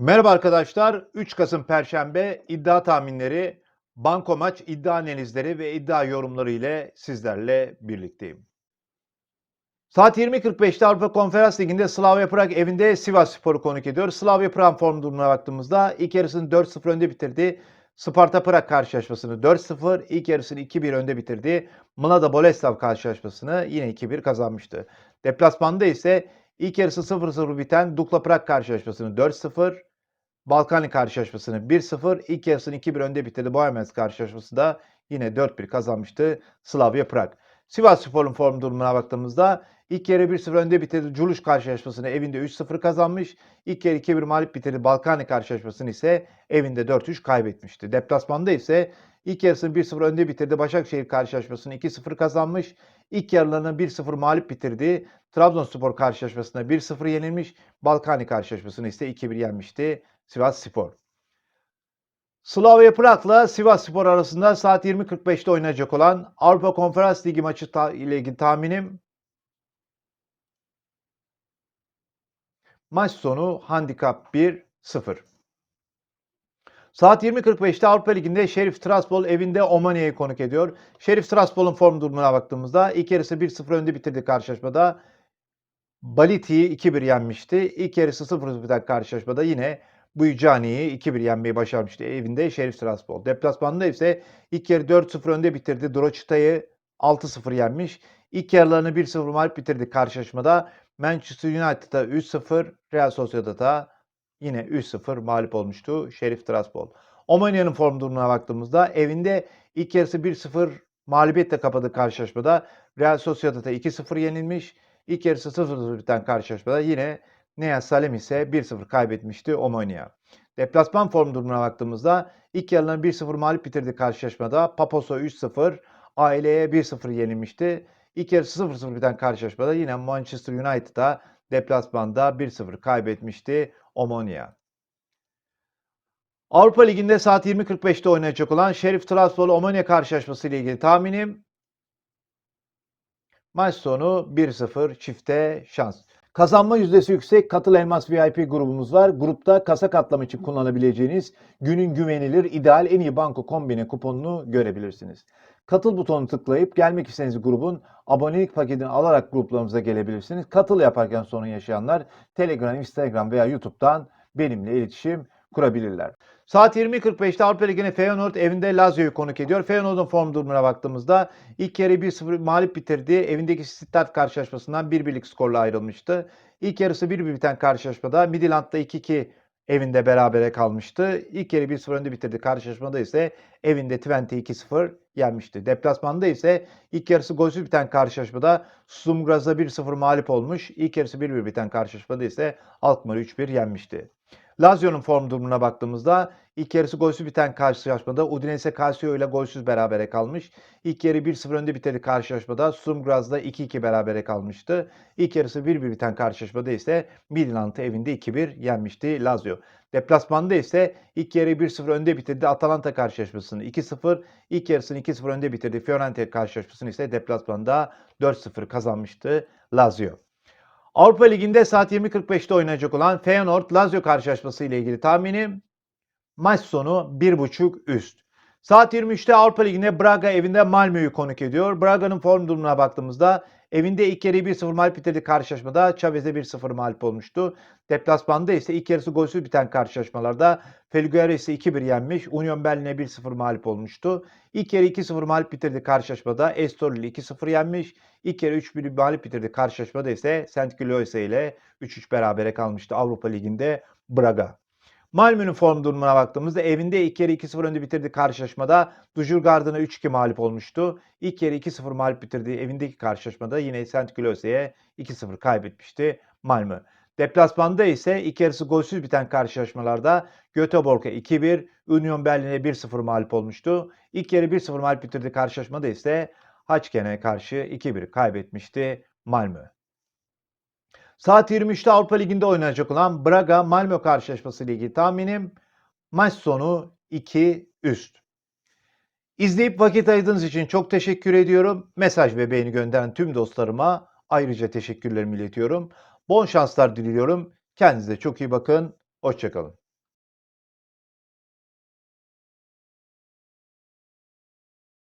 Merhaba arkadaşlar. 3 Kasım Perşembe iddia tahminleri, banko maç iddia analizleri ve iddia yorumları ile sizlerle birlikteyim. Saat 20.45'te Avrupa Konferans Ligi'nde Slavia Prag evinde Sivas Spor'u konuk ediyor. Slavia Prag form durumuna baktığımızda ilk yarısını 4-0 önde bitirdi. Sparta Prag karşılaşmasını 4-0, ilk yarısını 2-1 önde bitirdi. Mlada Boleslav karşılaşmasını yine 2-1 kazanmıştı. Deplasmanda ise ilk yarısı 0-0 biten Dukla Prag karşılaşmasını 4-0, Balkani karşılaşmasını 1-0, ilk yarısını 2-1 önde bitirdi. Bohemians karşılaşması da yine 4-1 kazanmıştı Slavia Prag. Sivas Spor'un form durumuna baktığımızda ilk yarı 1-0 önde bitirdi. Culuş karşılaşmasını evinde 3-0 kazanmış. İlk yarı 2-1 mağlup bitirdi. Balkani karşılaşmasını ise evinde 4-3 kaybetmişti. Deplasmanda ise ilk yarısını 1-0 önde bitirdi. Başakşehir karşılaşmasını 2-0 kazanmış. İlk yarılarını 1-0 mağlup bitirdi. Trabzonspor karşılaşmasında 1-0 yenilmiş. Balkani karşılaşmasını ise 2-1 yenmişti Sivas Spor. Slavia Prag'la Sivas Spor arasında saat 20.45'te oynayacak olan Avrupa Konferans Ligi maçı ta- ile ilgili tahminim maç sonu handikap 1-0. Saat 20.45'te Avrupa Ligi'nde Şerif Tiraspol evinde Omania'yı konuk ediyor. Şerif Tiraspol'un form durumuna baktığımızda ilk yarısı 1-0 önde bitirdi karşılaşmada. Baliti'yi 2-1 yenmişti. İlk yarısı 0 biten karşılaşmada yine Buycani'yi 2-1 yenmeyi başarmıştı evinde Şerif Tiraspol. Deplasmanda ise ilk yarı 4-0 önde bitirdi. Droçita'yı 6-0 yenmiş. İlk yarılarını 1-0 mağlup bitirdi karşılaşmada. Manchester United'a 3-0, Real Sociedad'a yine 3-0 mağlup olmuştu Şerif Tiraspol. Omania'nın form durumuna baktığımızda evinde ilk yarısı 1-0 mağlubiyetle kapadı karşılaşmada. Real Sociedad'a 2-0 yenilmiş. İlk yarısı 0-0 biten karşılaşmada yine Nea Salem ise 1-0 kaybetmişti Omonia. Deplasman form durumuna baktığımızda ilk yarılarını 1-0 mağlup bitirdi karşılaşmada. Paposo 3-0, aileye 1-0 yenilmişti. İlk yarısı 0-0 biten karşılaşmada yine Manchester United'a deplasmanda 1-0 kaybetmişti Omonia. Avrupa Ligi'nde saat 20.45'te oynayacak olan Şerif Tiraspol Omonia karşılaşması ile ilgili tahminim maç sonu 1-0 çifte şans. Kazanma yüzdesi yüksek Katıl Elmas VIP grubumuz var. Grupta kasa katlama için kullanabileceğiniz günün güvenilir ideal en iyi banko kombine kuponunu görebilirsiniz. Katıl butonunu tıklayıp gelmek istediğiniz grubun abonelik paketini alarak gruplarımıza gelebilirsiniz. Katıl yaparken sorun yaşayanlar Telegram, Instagram veya YouTube'dan benimle iletişim kurabilirler. Saat 20.45'te Avrupa Ligi'ne Feyenoord evinde Lazio'yu konuk ediyor. Feyenoord'un form durumuna baktığımızda ilk yarı 1-0 mağlup bitirdi. Evindeki Stuttgart karşılaşmasından 1-1'lik skorla ayrılmıştı. İlk yarısı 1-1 biten karşılaşmada Midland'da 2-2 evinde berabere kalmıştı. İlk yarı 1-0 önde bitirdi. Karşılaşmada ise evinde Twente 2-0 yenmişti. Deplasmanda ise ilk yarısı golsüz biten karşılaşmada Sumgraz'a 1-0 mağlup olmuş. İlk yarısı 1-1 biten karşılaşmada ise Alkmaar'ı 3-1 yenmişti. Lazio'nun form durumuna baktığımızda ilk yarısı golsüz biten karşılaşmada Udinese Calcio ile golsüz berabere kalmış. İlk yarı 1-0 önde bitirdi karşılaşmada Sturmgraz'da 2-2 berabere kalmıştı. İlk yarısı 1-1 biten karşılaşmada ise Midland'ı evinde 2-1 yenmişti Lazio. Deplasmanda ise ilk yarı 1-0 önde bitirdi Atalanta karşılaşmasını 2-0. İlk yarısını 2-0 önde bitirdi Fiorentina karşılaşmasını ise deplasmanda 4-0 kazanmıştı Lazio. Avrupa Ligi'nde saat 20.45'te oynayacak olan Feyenoord Lazio karşılaşması ile ilgili tahminim maç sonu 1.5 üst. Saat 23'te Avrupa Ligi'nde Braga evinde Malmö'yü konuk ediyor. Braga'nın form durumuna baktığımızda evinde ilk yarıyı 1-0 mağlup bitirdi karşılaşmada. Chavez'e 1-0 mağlup olmuştu. Deplasmanda ise ilk yarısı golsüz biten karşılaşmalarda Felgueires'i 2-1 yenmiş. Union Berlin'e 1-0 mağlup olmuştu. İlk yarı 2-0 mağlup bitirdi karşılaşmada. Estoril 2-0 yenmiş. İlk yarı 3-1 mağlup bitirdi karşılaşmada ise St. Gilloise ile 3-3 berabere kalmıştı Avrupa Ligi'nde Braga. Malmö'nün form durumuna baktığımızda evinde ilk yarı 2-0 önde bitirdi karşılaşmada. Dujurgard'ına 3-2 mağlup olmuştu. İlk yarı 2-0 mağlup bitirdiği evindeki karşılaşmada yine St. Gilloise'ye 2-0 kaybetmişti Malmö. Deplasmanda ise ilk yarısı golsüz biten karşılaşmalarda Göteborg'a 2-1, Union Berlin'e 1-0 mağlup olmuştu. İlk yarı 1-0 mağlup bitirdiği karşılaşmada ise Haçken'e karşı 2-1 kaybetmişti Malmö. Saat 23'te Avrupa Ligi'nde oynanacak olan Braga Malmö karşılaşması ilgili tahminim maç sonu 2 üst. İzleyip vakit ayırdığınız için çok teşekkür ediyorum. Mesaj ve beğeni gönderen tüm dostlarıma ayrıca teşekkürlerimi iletiyorum. Bol şanslar diliyorum. Kendinize çok iyi bakın. Hoşçakalın.